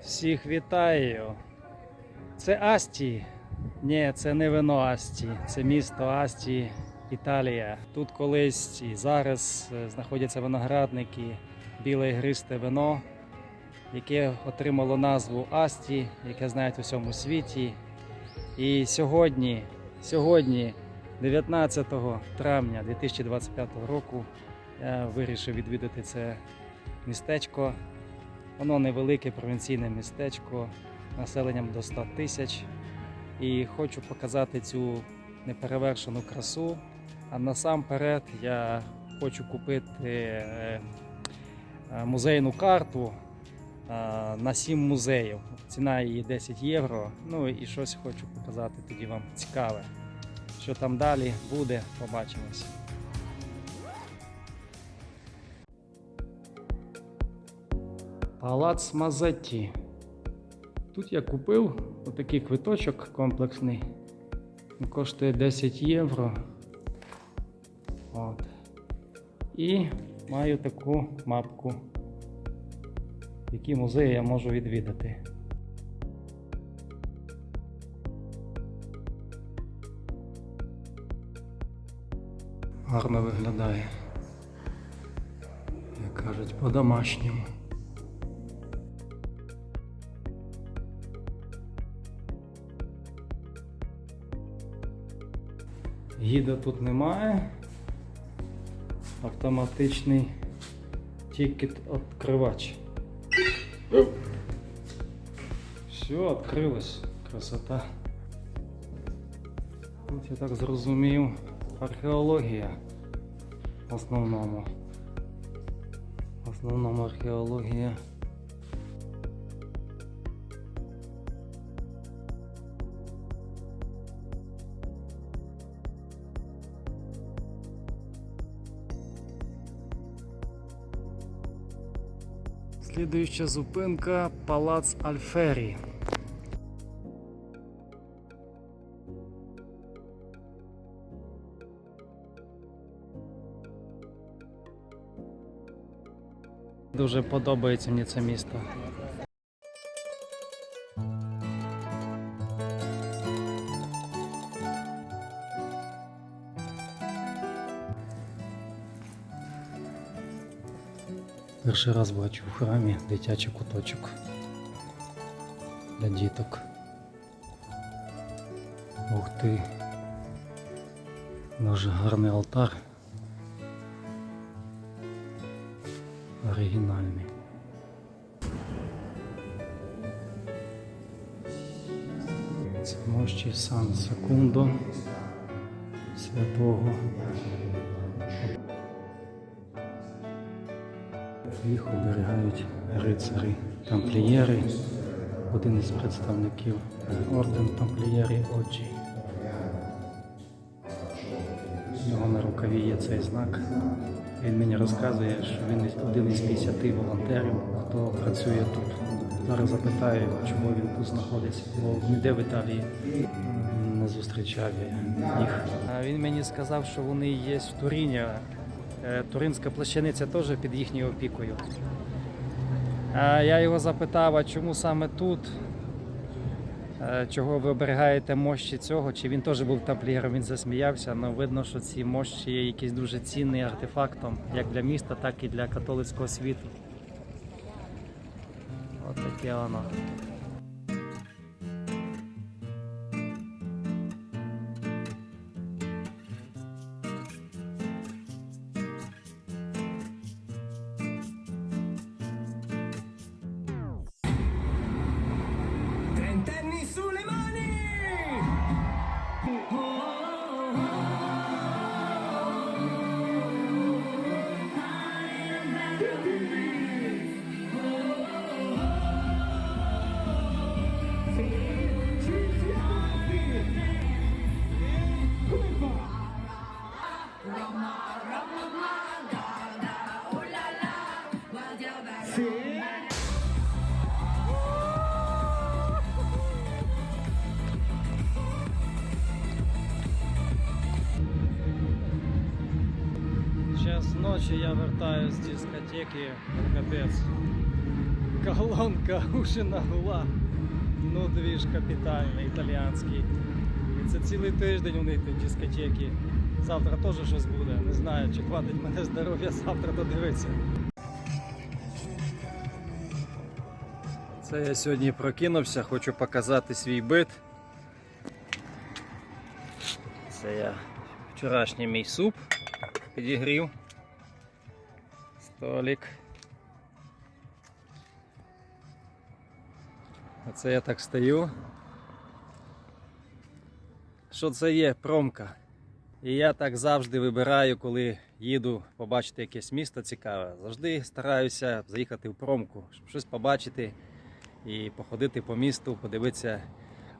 Всіх вітаю. Це Асті. Ні, це не вино Асті, це місто Асті, Італія. Тут колись і зараз е, знаходяться виноградники, біле ігристе вино, яке отримало назву Асті, яке знають у всьому світі. І сьогодні, сьогодні, 19 травня 2025 року, я вирішив відвідати це містечко. Воно невелике провінційне містечко населенням до 100 тисяч. І хочу показати цю неперевершену красу. А насамперед я хочу купити е, е, музейну карту е, на 7 музеїв. Ціна її 10 євро. Ну і щось хочу показати тоді вам цікаве. Що там далі буде, побачимось. Палац Мазетті. Тут я купив отакий квиточок комплексний. Він коштує 10 євро. От. І маю таку мапку, які музеї я можу відвідати. Гарно виглядає. Як кажуть, по-домашньому. Гіда тут немає. Автоматичний тікет відкривач. Все, відкрилось. Красота. Тут я так зрозумів. Археологія. В основному. В основному археологія. Слідуюча зупинка Палац Альфері. Дуже подобається мені це місто. Перший раз бачу в храмі дитячий куточок для діток. Ух ти. Дуже гарний алтар. Оригінальний. Це мощі Сан Секундо святого. Їх оберігають рицарі тамплієри, один із представників орден тамплієрів Оджі. У нього на рукаві є цей знак. Він мені розказує, що він один із 50 волонтерів, хто працює тут. Зараз запитаю, чому він тут знаходиться, бо ніде в Італії не зустрічав їх. Він мені сказав, що вони є в Туріні. Е, Туринська плащаниця теж під їхньою опікою. Я його запитав, а чому саме тут? Е, Чого ви оберігаєте мощі цього? Чи він теж був тамплієром, він засміявся, але видно, що ці мощі є якийсь дуже цінні артефактом як для міста, так і для католицького світу. От таке воно. Ночі я вертаюсь з дискотеки. Капець. Колонка ушина гула. Ну, двіж капітальний, італіянський. І це цілий тиждень у них тут дискотеки. Завтра теж щось буде. Не знаю, чи хватить мене здоров'я завтра додивитися. Це я сьогодні прокинувся, хочу показати свій бит. Це я вчорашній мій суп підігрів. Столик. Оце я так стою. Що це є? Промка. І я так завжди вибираю, коли їду побачити якесь місто цікаве. Завжди стараюся заїхати в промку, щоб щось побачити і походити по місту, подивитися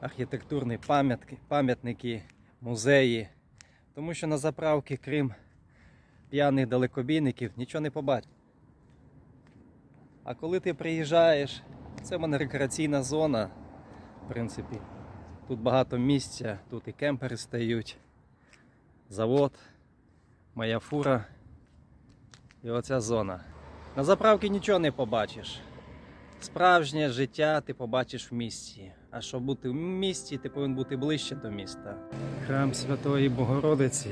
архітектурні пам'ятки, пам'ятники, музеї. Тому що на заправки, крім п'яних далекобійників, нічого не побачиш. А коли ти приїжджаєш, це в мене рекреаційна зона, в принципі. Тут багато місця, тут і кемпери стають, завод, моя фура і оця зона. На заправки нічого не побачиш. Справжнє життя ти побачиш в місті. А щоб бути в місті, ти повинен бути ближче до міста. Храм Святої Богородиці.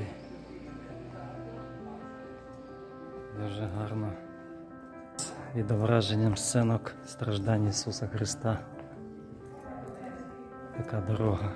Дуже гарно. Відображенням сценок страждань Ісуса Христа. Така дорога.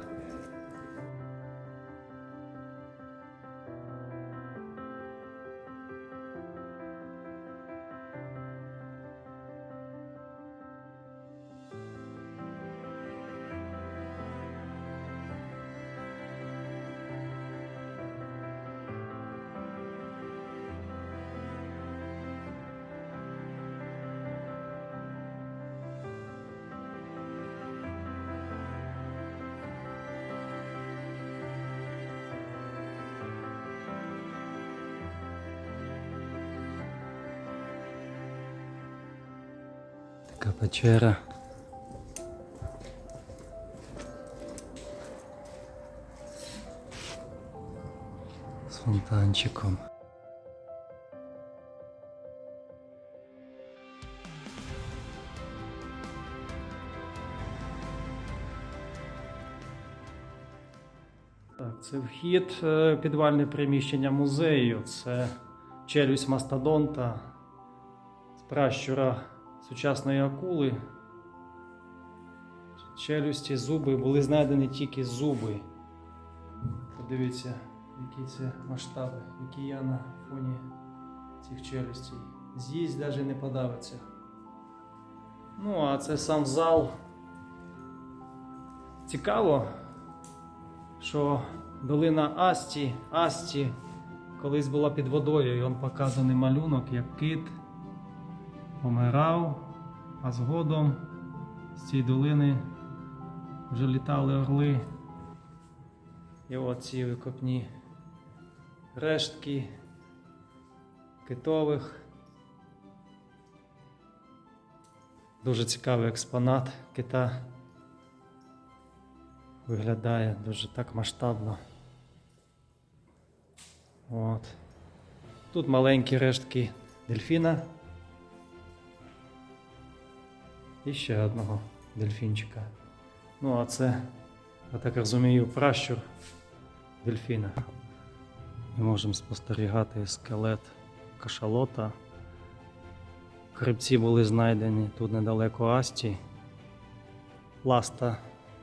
Така печера. З фонтанчиком. Так, це вхід, е, підвальне приміщення музею. Це челюсть мастодонта пращура сучасної акули. Челюсті, зуби були знайдені тільки зуби. Подивіться, які це масштаби, які я на фоні цих челюстей. З'їсть навіть не подавиться. Ну, а це сам зал. Цікаво, що долина Асті, Асті колись була під водою, і он показаний малюнок, як кит помирав, а згодом з цієї долини вже літали орли. І от ці викопні рештки китових. Дуже цікавий експонат кита. Виглядає дуже так масштабно. От. Тут маленькі рештки дельфіна. І ще одного дельфінчика. Ну, а це, я так розумію, пращур дельфіна. Ми можемо спостерігати скелет кашалота. Хребці були знайдені тут недалеко Асті. Ласта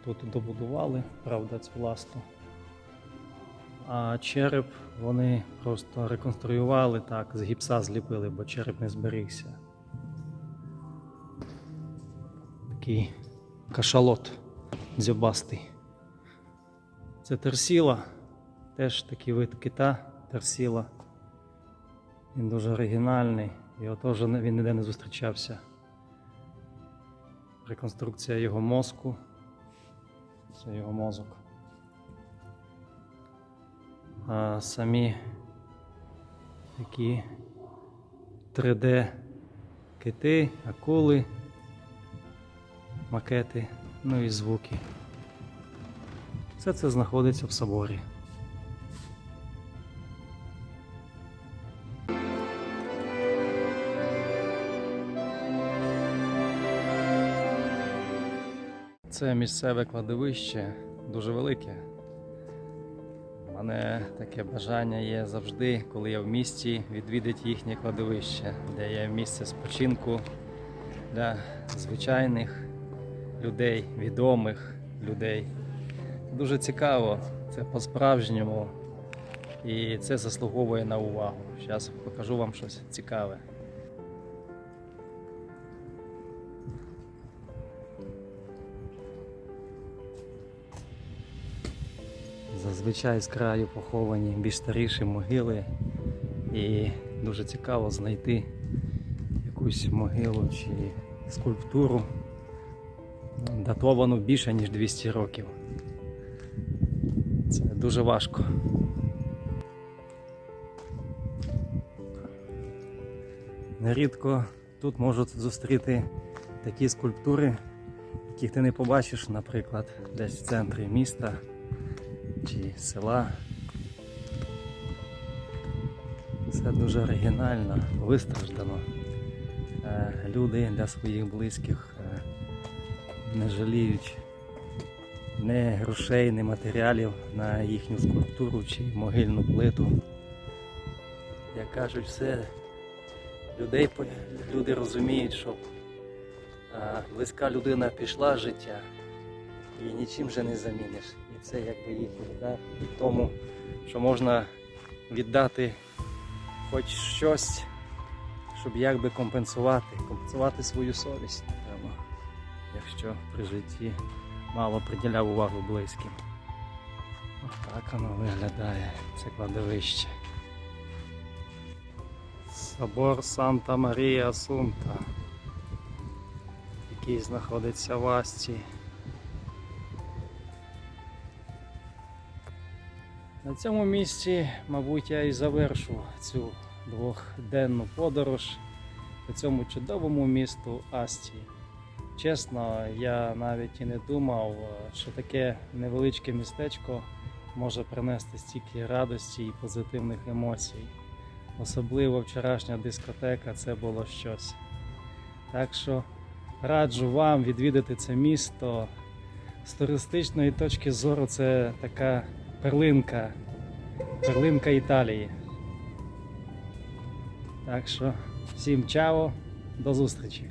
тут добудували, правда, цю ласту. А череп вони просто реконструювали так, з гіпса зліпили, бо череп не зберігся. Такий кашалот дзьобастий. Це терсіла, теж такий вид кита терсіла. Він дуже оригінальний, його теж він ніде не зустрічався. Реконструкція його мозку. Це його мозок. А самі такі 3D кити, акули, макети, ну і звуки. Все це знаходиться в соборі. Це місцеве кладовище дуже велике. У мене таке бажання є завжди, коли я в місті, відвідати їхнє кладовище, де є місце спочинку для звичайних людей, відомих людей. Дуже цікаво, це по-справжньому. І це заслуговує на увагу. Зараз покажу вам щось цікаве. Зазвичай з краю поховані більш старіші могили, і дуже цікаво знайти якусь могилу чи скульптуру, датовану більше ніж 200 років. Це дуже важко. Нерідко тут можуть зустріти такі скульптури, яких ти не побачиш, наприклад, десь в центрі міста чи села. Це дуже оригінально, вистраждано. Е, Люди для своїх близьких не жаліють не грошей, не матеріалів на їхню скульптуру чи могильну плиту. Як кажуть, все людей люди розуміють, що близька людина пішла з життя і нічим вже не заміниш. І це якби їхній дар в тому, що можна віддати хоч щось, щоб якби компенсувати, компенсувати свою совість, якщо при житті мало приділяв увагу близьким. Отак воно виглядає, це кладовище. Собор Санта Марія Асунта, який знаходиться в Асті. На цьому місці, мабуть, я і завершу цю двохденну подорож по цьому чудовому місту Асті. Чесно, я навіть і не думав, е, що таке невеличке містечко може принести стільки радості і позитивних емоцій. Особливо вчорашня дискотека це було щось. Так що раджу вам відвідати це місто. З туристичної точки зору це така перлинка, перлинка Італії. Так що всім чао, до зустрічі!